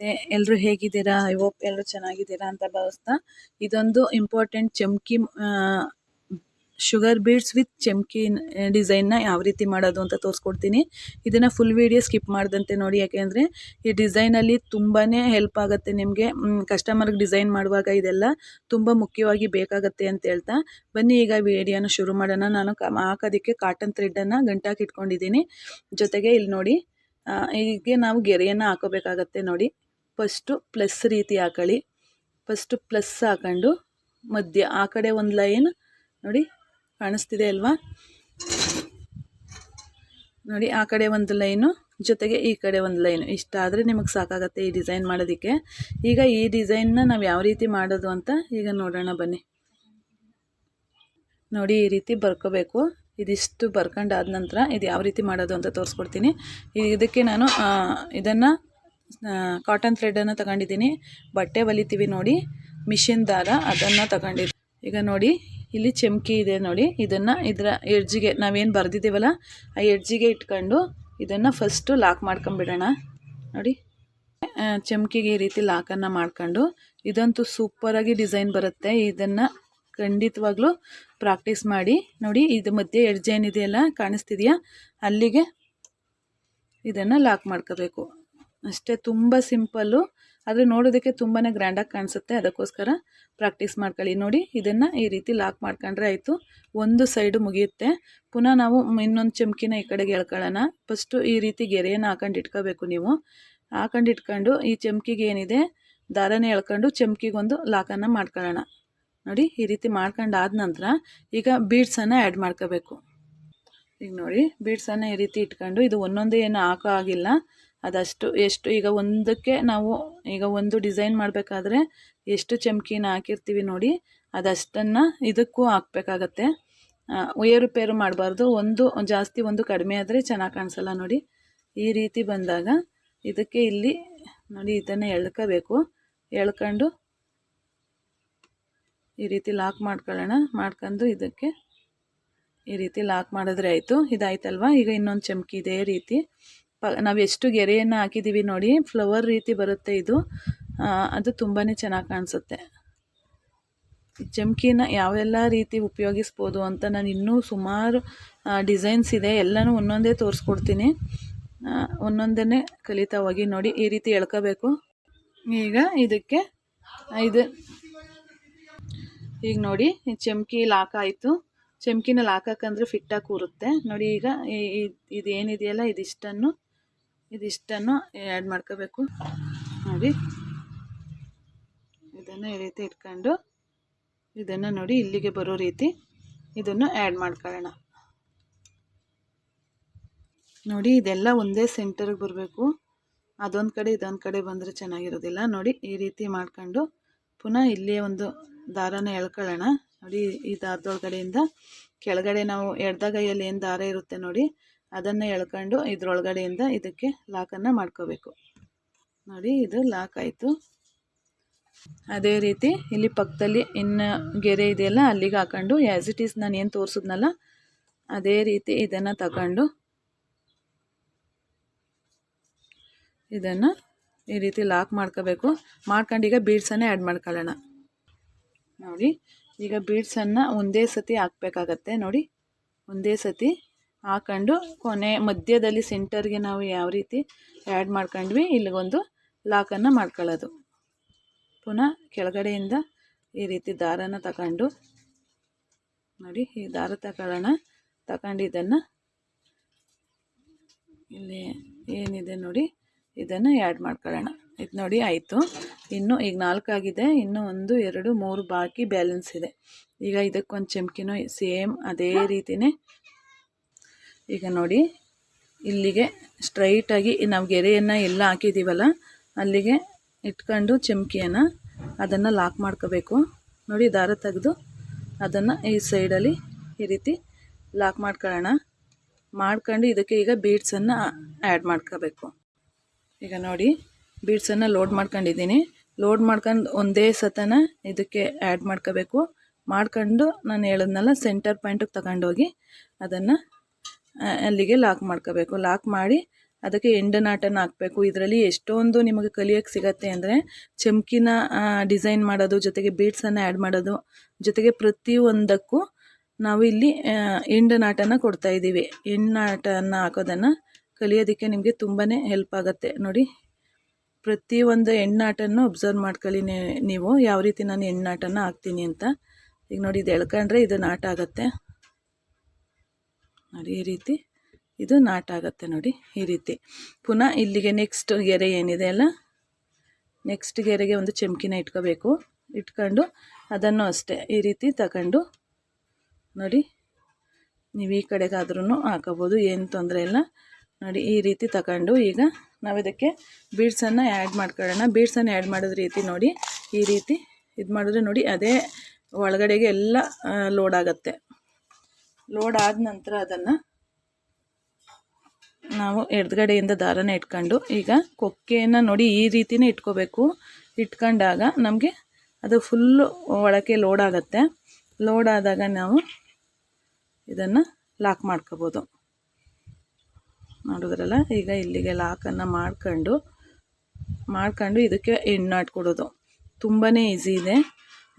ನಮಸ್ತೆ ಎಲ್ಲರೂ ಹೇಗಿದ್ದೀರಾ? ಐ ಹೋಪ್ ಎಲ್ಲರೂ ಚೆನ್ನಾಗಿದ್ದೀರಾ ಅಂತ ಭಾವಿಸ್ತಾ ಇದೊಂದು important chamki sugar beads with chamki ಡಿಸೈನ್ನ ಯಾವ ರೀತಿ ಮಾಡೋದು ಅಂತ ತೋರಿಸ್ಕೊಡ್ತೀನಿ. ಇದನ್ನು ಫುಲ್ ವೀಡಿಯೋ ಸ್ಕಿಪ್ ಮಾಡ್ದಂತೆ ನೋಡಿ, ಯಾಕೆಂದರೆ ಈ ಡಿಸೈನಲ್ಲಿ ತುಂಬಾ ಹೆಲ್ಪ್ ಆಗುತ್ತೆ ನಿಮಗೆ. ಕಸ್ಟಮರ್ಗೆ ಡಿಸೈನ್ ಮಾಡುವಾಗ ಇದೆಲ್ಲ ತುಂಬ ಮುಖ್ಯವಾಗಿ ಬೇಕಾಗತ್ತೆ ಅಂತ ಹೇಳ್ತಾ, ಬನ್ನಿ ಈಗ ವಿಡಿಯೋನ ಶುರು ಮಾಡೋಣ. ನಾನು ಹಾಕೋದಿಕ್ಕೆ ಕಾಟನ್ ಥ್ರೆಡ್ಡನ್ನು ಗಂಟಾಕಿಟ್ಕೊಂಡಿದ್ದೀನಿ ಜೊತೆಗೆ ಇಲ್ಲಿ ನೋಡಿ ಈಗ ನಾವು ಗೆರೆಯನ್ನು ಹಾಕೋಬೇಕಾಗತ್ತೆ ನೋಡಿ. ಫಸ್ಟು ಪ್ಲಸ್ ರೀತಿ ಹಾಕೊಳ್ಳಿ. ಫಸ್ಟು ಪ್ಲಸ್ ಹಾಕೊಂಡು ಮಧ್ಯ, ಆ ಕಡೆ ಒಂದು ಲೈನ್ ನೋಡಿ, ಕಾಣಿಸ್ತಿದೆ ಅಲ್ವಾ? ನೋಡಿ, ಆ ಕಡೆ ಒಂದು ಲೈನು, ಜೊತೆಗೆ ಈ ಕಡೆ ಒಂದು ಲೈನು. ಇಷ್ಟಾದರೆ ನಿಮಗೆ ಸಾಕಾಗತ್ತೆ ಈ ಡಿಸೈನ್ ಮಾಡೋದಕ್ಕೆ. ಈಗ ಈ ಡಿಸೈನ್ನ ನಾವು ಯಾವ ರೀತಿ ಮಾಡೋದು ಅಂತ ಈಗ ನೋಡೋಣ ಬನ್ನಿ. ನೋಡಿ, ಈ ರೀತಿ ಬರ್ಕೋಬೇಕು. ಇದಿಷ್ಟು ಬರ್ಕೊಂಡಾದ ನಂತರ ಇದು ಯಾವ ರೀತಿ ಮಾಡೋದು ಅಂತ ತೋರಿಸ್ಕೊಡ್ತೀನಿ. ಇದಕ್ಕೆ ನಾನು ಇದನ್ನು ಕಾಟನ್ ಥ್ರೆಡನ್ನು ತಗೊಂಡಿದ್ದೀನಿ. ಬಟ್ಟೆ ಹೊಲಿತೀವಿ ನೋಡಿ. ಮಿಷಿನ್ ದಾರ ಅದನ್ನು ತಗೊಂಡಿದ್ದೀನಿ ಈಗ ನೋಡಿ, ಇಲ್ಲಿ ಚಮಕಿ ಇದೆ ನೋಡಿ. ಇದನ್ನು ಇದರ ಎಡ್ಜಿಗೆ ನಾವೇನು ಬರೆದಿದ್ದೀವಲ್ಲ, ಆ ಎಡ್ಜಿಗೆ ಇಟ್ಕೊಂಡು ಇದನ್ನು ಫಸ್ಟು ಲಾಕ್ ಮಾಡ್ಕೊಂಬಿಡೋಣ ನೋಡಿ. ಚಮಕಿಗೆ ಈ ರೀತಿ ಲಾಕನ್ನು ಮಾಡ್ಕೊಂಡು ಇದಂತೂ ಸೂಪರಾಗಿ ಡಿಸೈನ್ ಬರುತ್ತೆ. ಇದನ್ನು ಖಂಡಿತವಾಗ್ಲೂ ಪ್ರಾಕ್ಟೀಸ್ ಮಾಡಿ. ನೋಡಿ, ಇದು ಮಧ್ಯೆ ಎಡ್ಜ್ ಏನಿದೆಯಲ್ಲ, ಕಾಣಿಸ್ತಿದೆಯಾ? ಅಲ್ಲಿಗೆ ಇದನ್ನು ಲಾಕ್ ಮಾಡ್ಕೋಬೇಕು. ಅಷ್ಟೇ ತುಂಬ ಸಿಂಪಲ್ಲು. ಆದರೆ ನೋಡೋದಕ್ಕೆ ತುಂಬಾ ಗ್ರ್ಯಾಂಡಾಗಿ ಕಾಣಿಸುತ್ತೆ. ಅದಕ್ಕೋಸ್ಕರ ಪ್ರಾಕ್ಟೀಸ್ ಮಾಡ್ಕೊಳ್ಳಿ ನೋಡಿ. ಇದನ್ನು ಈ ರೀತಿ ಲಾಕ್ ಮಾಡ್ಕೊಂಡ್ರೆ ಆಯಿತು. ಒಂದು ಸೈಡು ಮುಗಿಯುತ್ತೆ. ಪುನಃ ನಾವು ಇನ್ನೊಂದು ಚಮ್ಕಿನ ಈ ಕಡೆಗೆ ಎಳ್ಕೊಳ್ಳೋಣ. ಫಸ್ಟು ಈ ರೀತಿ ಗೆರೆಯನ್ನು ಹಾಕೊಂಡು ಇಟ್ಕೋಬೇಕು ನೀವು. ಹಾಕೊಂಡು ಇಟ್ಕೊಂಡು ಈ ಚಮ್ಕಿಗೆ ಏನಿದೆ? ದಾರನೇ ಎಳ್ಕೊಂಡು ಚಮ್ಕಿಗೊಂದು ಲಾಕನ್ನು ಮಾಡ್ಕೊಳ್ಳೋಣ. ನೋಡಿ, ಈ ರೀತಿ ಮಾಡ್ಕೊಂಡಾದ ನಂತರ ಈಗ ಬೀಡ್ಸನ್ನು ಆ್ಯಡ್ ಮಾಡ್ಕೋಬೇಕು. ಈಗ ನೋಡಿ, ಬೀಡ್ಸನ್ನು ಈ ರೀತಿ ಇಟ್ಕೊಂಡು ಇದು ಒಂದೊಂದೇ ಏನು ಹಾಕೋ ಆಗಿಲ್ಲ ಅದಷ್ಟು, ಎಷ್ಟು, ಈಗ ಒಂದಕ್ಕೆ ನಾವು, ಈಗ ಒಂದು ಡಿಸೈನ್ ಮಾಡಬೇಕಾದ್ರೆ ಎಷ್ಟು ಚಮ್ಕಿನ ಹಾಕಿರ್ತೀವಿ ನೋಡಿ, ಅದಷ್ಟನ್ನು ಇದಕ್ಕೂ ಹಾಕ್ಬೇಕಾಗತ್ತೆ. ಏರುಪೇರು ಮಾಡಬಾರ್ದು. ಒಂದು, ಜಾಸ್ತಿ ಒಂದು ಕಡಿಮೆ ಆದರೆ ಚೆನ್ನಾಗಿ ಕಾಣಿಸಲ್ಲ ನೋಡಿ. ಈ ರೀತಿ ಬಂದಾಗ ಇದಕ್ಕೆ ಇಲ್ಲಿ ನೋಡಿ ಇದನ್ನು ಎಳ್ಕೋಬೇಕು. ಎಳ್ಕೊಂಡು ಈ ರೀತಿ ಲಾಕ್ ಮಾಡ್ಕೊಳ್ಳೋಣ. ಮಾಡ್ಕೊಂಡು ಇದಕ್ಕೆ ಈ ರೀತಿ ಲಾಕ್ ಮಾಡಿದ್ರೆ ಆಯಿತು. ಇದಾಯ್ತಲ್ವ? ಈಗ ಇನ್ನೊಂದು ಚಮ್ಕಿ ಇದೇ ರೀತಿ. ಪ ನಾವು ಎಷ್ಟು ಗೆರೆಯನ್ನು ಹಾಕಿದ್ದೀವಿ ನೋಡಿ, ಫ್ಲವರ್ ರೀತಿ ಬರುತ್ತೆ ಇದು. ಅದು ತುಂಬಾ ಚೆನ್ನಾಗಿ ಕಾಣಿಸುತ್ತೆ. ಜಮ್ಕಿನ ಯಾವೆಲ್ಲ ರೀತಿ ಉಪಯೋಗಿಸ್ಬೋದು ಅಂತ ನಾನು ಇನ್ನೂ ಸುಮಾರು ಡಿಸೈನ್ಸ್ ಇದೆ. ಎಲ್ಲನೂ ಒಂದೊಂದೇ ತೋರಿಸ್ಕೊಡ್ತೀನಿ. ಒಂದೊಂದೇ ಕಲಿತಾ ಹೋಗಿ ನೋಡಿ ಈ ರೀತಿ ಎಳ್ಕೋಬೇಕು. ಈಗ ಇದಕ್ಕೆ ಇದು ಈಗ ನೋಡಿ ಚಮ್ಕಿ ಲಾಕ್ ಆಯಿತು. ಚಮ್ಕಿನ ಲಾಕ್ ಹಾಕಂದ್ರೆ ಫಿಟ್ಟಾಗಿ ಕೂರುತ್ತೆ. ನೋಡಿ ಈಗ ಇದೇನಿದೆಯಲ್ಲ, ಇದಿಷ್ಟನ್ನು ಇದಿಷ್ಟನ್ನು ಆ್ಯಡ್ ಮಾಡ್ಕೋಬೇಕು. ನೋಡಿ. ಇದನ್ನು ಈ ರೀತಿ ಇಟ್ಕೊಂಡು ಇದನ್ನು ನೋಡಿ ಇಲ್ಲಿಗೆ ಬರೋ ರೀತಿ ಇದನ್ನು ಆ್ಯಡ್ ಮಾಡ್ಕೊಳ್ಳೋಣ. ನೋಡಿ, ಇದೆಲ್ಲ ಒಂದೇ ಸೆಂಟರ್ಗೆ ಬರಬೇಕು. ಅದೊಂದು ಕಡೆ, ಇದೊಂದು ಕಡೆ ಬಂದರೆ ಚೆನ್ನಾಗಿರೋದಿಲ್ಲ. ನೋಡಿ, ಈ ರೀತಿ ಮಾಡ್ಕೊಂಡು ಪುನಃ ಇಲ್ಲೇ ಒಂದು ದಾರನ ಎಳ್ಕೊಳ್ಳೋಣ. ನೋಡಿ, ಈ ದಾರದೊಳಗಡೆಯಿಂದ ಕೆಳಗಡೆ ನಾವು ಎಡ್ದಗೈಯಲ್ಲಿ ಏನು ದಾರ ಇರುತ್ತೆ ನೋಡಿ ಅದನ್ನು ಎಳ್ಕೊಂಡು ಇದ್ರೊಳಗಡೆಯಿಂದ ಇದಕ್ಕೆ ಲಾಕನ್ನು ಮಾಡ್ಕೋಬೇಕು. ನೋಡಿ, ಇದು ಲಾಕ್ ಆಯಿತು. ಅದೇ ರೀತಿ ಇಲ್ಲಿ ಪಕ್ಕದಲ್ಲಿ ಇನ್ನು ಗೆರೆ ಇದೆಯಲ್ಲ, ಅಲ್ಲಿಗೆ ಹಾಕೊಂಡು ಆ್ಯಸ್ ಇಟ್ ಈಸ್ ನಾನು ಏನು ತೋರಿಸಿದ್ನಲ್ಲ, ಅದೇ ರೀತಿ ಇದನ್ನು ತಗೊಂಡು ಇದನ್ನು ಈ ರೀತಿ ಲಾಕ್ ಮಾಡ್ಕೋಬೇಕು. ಮಾಡ್ಕೊಂಡು ಈಗ ಬೀಡ್ಸನ್ನೇ ಆ್ಯಡ್ ಮಾಡ್ಕೊಳ್ಳೋಣ. ನೋಡಿ, ಈಗ ಬೀಡ್ಸನ್ನು ಒಂದೇ ಸತಿ ಹಾಕ್ಬೇಕಾಗತ್ತೆ. ನೋಡಿ, ಒಂದೇ ಸತಿ ಹಾಕೊಂಡು ಕೊನೆ ಮಧ್ಯದಲ್ಲಿ ಸೆಂಟರ್ಗೆ ನಾವು ಯಾವ ರೀತಿ ಆ್ಯಡ್ ಮಾಡ್ಕೊಂಡ್ವಿ, ಇಲ್ಲಿಗೊಂದು ಲಾಕನ್ನು ಮಾಡ್ಕೊಳ್ಳೋದು. ಪುನಃ ಕೆಳಗಡೆಯಿಂದ ಈ ರೀತಿ ದಾರನ ತಗೊಂಡು, ನೋಡಿ ಈ ದಾರ ತಗೊಳ್ಳೋಣ ತಗೊಂಡು ಇದನ್ನು ಇಲ್ಲಿ ಏನಿದೆ ನೋಡಿ, ಇದನ್ನು ಆ್ಯಡ್ ಮಾಡ್ಕೊಳ್ಳೋಣ. ಇದು ನೋಡಿ ಆಯಿತು. ಇನ್ನು ಈಗ ನಾಲ್ಕಾಗಿದೆ ಇನ್ನು ಒಂದು, ಎರಡು, ಮೂರು ಬಾಕಿ ಬ್ಯಾಲೆನ್ಸ್ ಇದೆ. ಈಗ ಇದಕ್ಕೊಂದು ಚಮಕಿನೂ ಸೇಮ್ ಅದೇ ರೀತಿಯೇ ಈಗ ನೋಡಿ, ಇಲ್ಲಿಗೆ ಸ್ಟ್ರೈಟಾಗಿ ನಾವು ಗೆರೆಯನ್ನು ಎಲ್ಲ ಹಾಕಿದ್ದೀವಲ್ಲ ಅಲ್ಲಿಗೆ ಇಟ್ಕೊಂಡು ಚಮ್ಕಿಯನ್ನು ಅದನ್ನು ಲಾಕ್ ಮಾಡ್ಕೋಬೇಕು. ನೋಡಿ, ದಾರ ತೆಗೆದು ಅದನ್ನು ಈ ಸೈಡಲ್ಲಿ ಈ ರೀತಿ ಲಾಕ್ ಮಾಡ್ಕೊಳ್ಳೋಣ. ಮಾಡ್ಕೊಂಡು ಇದಕ್ಕೆ ಈಗ ಬೀಡ್ಸನ್ನು ಆ್ಯಡ್ ಮಾಡ್ಕೋಬೇಕು. ಈಗ ನೋಡಿ ಬೀಡ್ಸನ್ನು ಲೋಡ್ ಮಾಡ್ಕೊಂಡಿದ್ದೀನಿ. ಲೋಡ್ ಮಾಡ್ಕೊಂಡು ಒಂದೇ ಸತನ ಇದಕ್ಕೆ ಆ್ಯಡ್ ಮಾಡ್ಕೋಬೇಕು. ಮಾಡ್ಕೊಂಡು ನಾನು ಹೇಳಿದ್ನಲ್ಲ ಸೆಂಟರ್ ಪಾಯಿಂಟಿಗೆ ತಗೊಂಡೋಗಿ ಅದನ್ನು ಅಲ್ಲಿಗೆ ಲಾಕ್ ಮಾಡ್ಕೋಬೇಕು. ಲಾಕ್ ಮಾಡಿ ಅದಕ್ಕೆ ಎಂಡ ನಾಟನ್ನು ಹಾಕಬೇಕು. ಇದರಲ್ಲಿ ಎಷ್ಟೊಂದು ನಿಮಗೆ ಕಲಿಯೋಕ್ಕೆ ಸಿಗತ್ತೆ ಅಂದರೆ ಚಮ್ಕಿನ ಡಿಸೈನ್ ಮಾಡೋದು, ಜೊತೆಗೆ ಬೀಡ್ಸನ್ನು ಆ್ಯಡ್ ಮಾಡೋದು, ಜೊತೆಗೆ ಪ್ರತಿಯೊಂದಕ್ಕೂ ನಾವು ಇಲ್ಲಿ ಎಂಡ ನಾಟನ್ನು ಕೊಡ್ತಾ ಇದ್ದೀವಿ. ಎಂಡ್ ನಾಟನ್ನು ಹಾಕೋದನ್ನು ಕಲಿಯೋದಕ್ಕೆ ನಿಮಗೆ ತುಂಬಾ ಹೆಲ್ಪ್ ಆಗುತ್ತೆ. ನೋಡಿ, ಪ್ರತಿಯೊಂದು ಎಣ್ಣಾಟನ್ನು ಒಬ್ಸರ್ವ್ ಮಾಡ್ಕೊಳ್ಳಿ ನೀವು. ಯಾವ ರೀತಿ ನಾನು ಎಣ್ಣಾಟನ್ನು ಹಾಕ್ತೀನಿ ಅಂತ. ಈಗ ನೋಡಿ, ಇದು ಎಳ್ಕೊಂಡ್ರೆ ಇದು ನಾಟ ಆಗುತ್ತೆ. ನೋಡಿ ಈ ರೀತಿ. ಇದು ನಾಟ್ ಆಗುತ್ತೆ ನೋಡಿ ಈ ರೀತಿ. ಪುನಃ ಇಲ್ಲಿಗೆ ನೆಕ್ಸ್ಟ್ ಗೆರೆ ಏನಿದೆ ಅಲ್ಲ? ನೆಕ್ಸ್ಟ್ ಗೆರೆಗೆ ಒಂದು ಚಮಕಿನ ಇಟ್ಕೋಬೇಕು. ಇಟ್ಕೊಂಡು ಅದನ್ನು ಅಷ್ಟೇ ಈ ರೀತಿ ತಗೊಂಡು ನೋಡಿ ನೀವು ಈ ಕಡೆಗಾದ್ರೂ ಹಾಕೋಬೋದು, ಏನು ತೊಂದರೆ ಇಲ್ಲ. ನೋಡಿ ಈ ರೀತಿ ತಗೊಂಡು ಈಗ ನಾವು ಇದಕ್ಕೆ ಬೀಡ್ಸನ್ನು ಆ್ಯಡ್ ಮಾಡ್ಕೊಳ್ಳೋಣ. ಬೀಡ್ಸನ್ನು ಆ್ಯಡ್ ಮಾಡಿದ ರೀತಿ ನೋಡಿ ಈ ರೀತಿ ಇದು ಮಾಡಿದ್ರೆ ನೋಡಿ ಅದೇ ಒಳಗಡೆಗೆ ಎಲ್ಲ ಲೋಡ್ ಆಗುತ್ತೆ. ಲೋಡ್ ಆದ ನಂತರ ಅದನ್ನು ನಾವು ಎಡಗಡೆಯಿಂದ ದಾರನ ಇಟ್ಕೊಂಡು ಈಗ ಕೊಕ್ಕೆಯನ್ನು ನೋಡಿ ಈ ರೀತಿನೇ ಇಟ್ಕೋಬೇಕು. ಇಟ್ಕೊಂಡಾಗ ನಮಗೆ ಅದು ಫುಲ್ಲು ಒಳಕ್ಕೆ ಲೋಡ್ ಆಗುತ್ತೆ. ಲೋಡ್ ಆದಾಗ ನಾವು ಇದನ್ನು ಲಾಕ್ ಮಾಡ್ಕೋಬೋದು. ನೋಡಿದ್ರಲ್ಲ, ಈಗ ಇಲ್ಲಿಗೆ ಲಾಕನ್ನು ಮಾಡ್ಕೊಂಡು ಮಾಡ್ಕೊಂಡು ಇದಕ್ಕೆ ಎಣ್ಣೆ ಕೊಡೋದು ತುಂಬಾ ಈಸಿ ಇದೆ.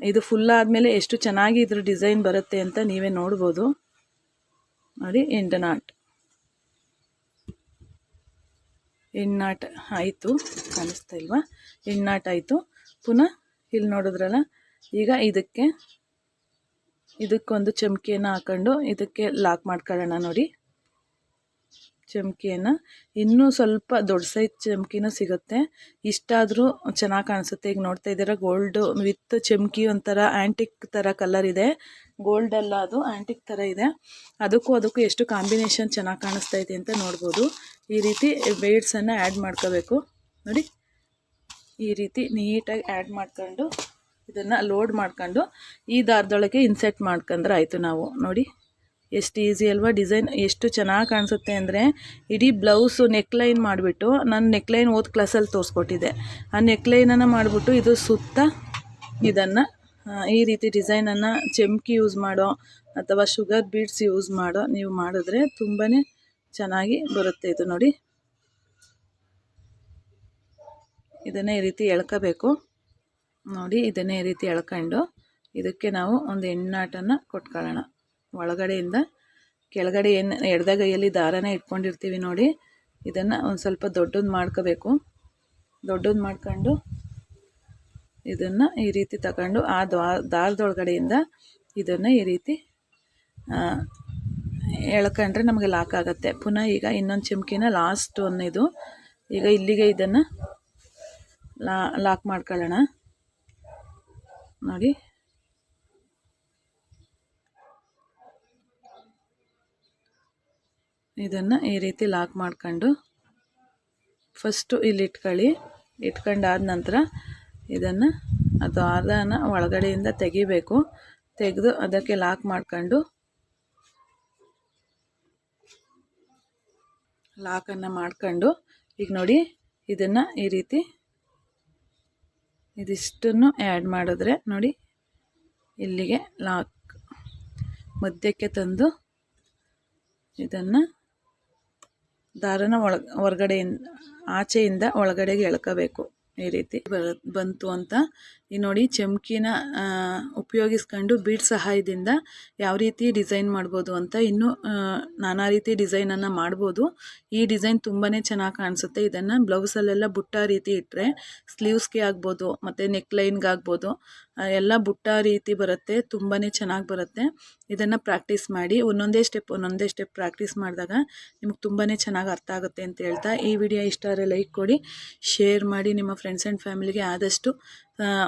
ಇದು ಫುಲ್ ಆದಮೇಲೆ ಎಷ್ಟು ಚೆನ್ನಾಗಿ ಇದ್ರ ಡಿಸೈನ್ ಬರುತ್ತೆ ಅಂತ ನೀವೇ ನೋಡ್ಬೋದು. ನೋಡಿ ಎಂಡ್ ನಾಟ್. ಆಯಿತು, ಕಾಣಿಸ್ತಾ ಇಲ್ವಾ? ಎಣ್ಣಾಟ್ ಆಯಿತು. ಪುನಃ ಇಲ್ಲಿ ನೋಡಿದ್ರಲ್ಲ, ಈಗ ಇದಕ್ಕೆ, ಇದಕ್ಕೊಂದು ಚಮಕಿಯನ್ನು ಹಾಕೊಂಡು ಇದಕ್ಕೆ ಲಾಕ್ ಮಾಡ್ಕೊಳ್ಳೋಣ ನೋಡಿ. ಚಮಕಿಯನ್ನು. ಇನ್ನೂ ಸ್ವಲ್ಪ ದೊಡ್ಡ ಸೈಜ್ ಚಮಕಿನೂ ಸಿಗುತ್ತೆ. ಇಷ್ಟಾದರೂ ಚೆನ್ನಾಗಿ ಕಾಣಿಸುತ್ತೆ. ಈಗ ನೋಡ್ತಾ ಇದ್ದೀರಾ ಗೋಲ್ಡು ವಿತ್ ಚಮಕಿ ಒಂಥರ ಆ್ಯಂಟಿಕ್ ಥರ ಕಲರ್ ಇದೆ. ಗೋಲ್ಡ್ ಅಲ್ಲ ಅದು ಆ್ಯಂಟಿಕ್ ಥರ ಇದೆ. ಅದಕ್ಕೂ ಅದಕ್ಕೂ ಎಷ್ಟು ಕಾಂಬಿನೇಷನ್ ಚೆನ್ನಾಗಿ ಕಾಣಿಸ್ತಾ ಇದೆ ಅಂತ ನೋಡ್ಬೋದು. ಈ ರೀತಿ ಬೇಡ್ಸನ್ನು ಆ್ಯಡ್ ಮಾಡ್ಕೋಬೇಕು. ನೋಡಿ, ಈ ರೀತಿ ನೀಟಾಗಿ ಆ್ಯಡ್ ಮಾಡ್ಕೊಂಡು ಇದನ್ನು ಲೋಡ್ ಮಾಡ್ಕೊಂಡು ಈ ದಾರದೊಳಗೆ ಇನ್ಸೆಟ್ ಮಾಡ್ಕೊಂಡ್ರೆ ಆಯಿತು ನಾವು. ನೋಡಿ, ಎಷ್ಟು ಈಸಿ ಅಲ್ವಾ? ಡಿಸೈನ್ ಎಷ್ಟು ಚೆನ್ನಾಗಿ ಕಾಣಿಸುತ್ತೆ ಅಂದರೆ ಇಡೀ ಬ್ಲೌಸು ನೆಕ್ಲೈನ್ ಮಾಡಿಬಿಟ್ಟು ನಾನು ನೆಕ್ಲೈನ್ ಓದ್ ಕ್ಲಾಸಲ್ಲಿ ತೋರಿಸ್ಕೊಟ್ಟಿದ್ದೆ. ಆ ನೆಕ್ಲೈನನ್ನು ಮಾಡಿಬಿಟ್ಟು ಇದು ಸುತ್ತ ಇದನ್ನು ಈ ರೀತಿ ಡಿಸೈನನ್ನು ಚಮ್ಕಿ ಯೂಸ್ ಮಾಡೋ ಅಥವಾ ಶುಗರ್ ಬೀಡ್ಸ್ ಯೂಸ್ ಮಾಡೋ ನೀವು ಮಾಡಿದ್ರೆ ತುಂಬಾ ಚೆನ್ನಾಗಿ ಬರುತ್ತೆ ಇದು ನೋಡಿ. ಇದನ್ನೇ ಈ ರೀತಿ ಎಳ್ಕೋಬೇಕು. ನೋಡಿ, ಇದನ್ನೇ ಈ ರೀತಿ ಎಳ್ಕೊಂಡು ಇದಕ್ಕೆ ನಾವು ಒಂದು ಎಣ್ಣಾಟನ್ನು ಕೊಟ್ಕೊಳ್ಳೋಣ. ಒಳಗಡೆಯಿಂದ ಕೆಳಗಡೆ ಏನು ಎಡದಗೈಯಲ್ಲಿ ದಾರನ ಇಟ್ಕೊಂಡಿರ್ತೀವಿ ನೋಡಿ. ಇದನ್ನು ಒಂದು ಸ್ವಲ್ಪ ದೊಡ್ಡದು ಮಾಡ್ಕೋಬೇಕು. ದೊಡ್ಡದು ಮಾಡ್ಕೊಂಡು ಇದನ್ನು ಈ ರೀತಿ ತಗೊಂಡು ಆ ದಾರದೊಳಗಡೆಯಿಂದ ಇದನ್ನು ಈ ರೀತಿ ಎಳ್ಕೊಂಡ್ರೆ ನಮಗೆ ಲಾಕ್ ಆಗುತ್ತೆ. ಪುನಃ ಈಗ ಇನ್ನೊಂದು ಚಿಮ್ಕಿನ ಲಾಸ್ಟ್ ಒಂದು ಇದು. ಈಗ ಇಲ್ಲಿಗೆ ಇದನ್ನು ಲಾ, ಲಾಕ್ ಮಾಡ್ಕೊಳ್ಳೋಣ. ನೋಡಿ. ಇದನ್ನು ಈ ರೀತಿ ಲಾಕ್ ಮಾಡ್ಕೊಂಡು ಫಸ್ಟು ಇಲ್ಲಿ ಇಟ್ಕೊಳ್ಳಿ ಇಟ್ಕೊಂಡಾದ ನಂತರ ಇದನ್ನು ಅದು ಅರ್ಧನ ಒಳಗಡೆಯಿಂದ ತೆಗಿಬೇಕು. ತೆಗೆದು ಅದಕ್ಕೆ ಲಾಕ್ ಮಾಡ್ಕೊಂಡು ಲಾಕನ್ನು ಮಾಡ್ಕೊಂಡು ಈಗ ನೋಡಿ ಇದನ್ನು ಈ ರೀತಿ ಇದಿಷ್ಟನ್ನು ಆ್ಯಡ್ ಮಾಡಿದ್ರೆ ನೋಡಿ ಇಲ್ಲಿಗೆ ಲಾಕ್ ಮಧ್ಯಕ್ಕೆ ತಂದು ಇದನ್ನು ದಾರನ ಒಳ ಹೊರಗಡೆಯಿಂದ, ಆಚೆಯಿಂದ ಒಳಗಡೆಗೆ ಎಳ್ಕೋಬೇಕು. ಈ ರೀತಿ ಬಂತು ಅಂತ ಈ ನೋಡಿ ಚಮ್ಕಿನ ಉಪಯೋಗಿಸ್ಕೊಂಡು ಬೀಡ್ ಸಹಾಯದಿಂದ ಯಾವ ರೀತಿ ಡಿಸೈನ್ ಮಾಡ್ಬೋದು ಅಂತ ಇನ್ನೂ ನಾನಾ ರೀತಿ ಡಿಸೈನನ್ನು ಮಾಡ್ಬೋದು. ಈ ಡಿಸೈನ್ ತುಂಬಾ ಚೆನ್ನಾಗಿ ಕಾಣಿಸುತ್ತೆ. ಇದನ್ನು ಬ್ಲೌಸಲ್ಲೆಲ್ಲ ಬುಟ್ಟ ರೀತಿ ಇಟ್ಟರೆ ಸ್ಲೀವ್ಸ್ಗೆ ಆಗ್ಬೋದು, ಮತ್ತು ನೆಕ್ ಲೈನ್ಗೆ ಆಗ್ಬೋದು ಎಲ್ಲ ಬುಟ್ಟ ರೀತಿ ಬರುತ್ತೆ ತುಂಬಾ ಚೆನ್ನಾಗಿ ಬರುತ್ತೆ. ಇದನ್ನು ಪ್ರಾಕ್ಟೀಸ್ ಮಾಡಿ, ಒಂದೊಂದೇ ಸ್ಟೆಪ್ ಒಂದೊಂದೇ ಸ್ಟೆಪ್ ಪ್ರಾಕ್ಟೀಸ್ ಮಾಡಿದಾಗ ನಿಮ್ಗೆ ತುಂಬಾ ಚೆನ್ನಾಗಿ ಅರ್ಥ ಆಗುತ್ತೆ ಅಂತ ಹೇಳ್ತಾ ಈ ವಿಡಿಯೋ ಇಷ್ಟ ಆದರೆ ಲೈಕ್ ಕೊಡಿ, ಶೇರ್ ಮಾಡಿ ನಿಮ್ಮ ಫ್ರೆಂಡ್ಸ್ ಆ್ಯಂಡ್ ಫ್ಯಾಮಿಲಿಗೆ ಆದಷ್ಟು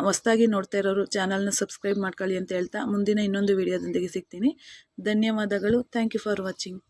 ಹೊಸ್ದಾಗಿ ನೋಡ್ತಾ ಇರೋರು ಚಾನಲ್ನ ಸಬ್ಸ್ಕ್ರೈಬ್ ಮಾಡ್ಕೊಳ್ಳಿ ಅಂತ ಹೇಳ್ತಾ ಮುಂದಿನ ಇನ್ನೊಂದು ವಿಡಿಯೋದೊಂದಿಗೆ ಸಿಗ್ತೀನಿ. ಧನ್ಯವಾದಗಳು. Thank you for watching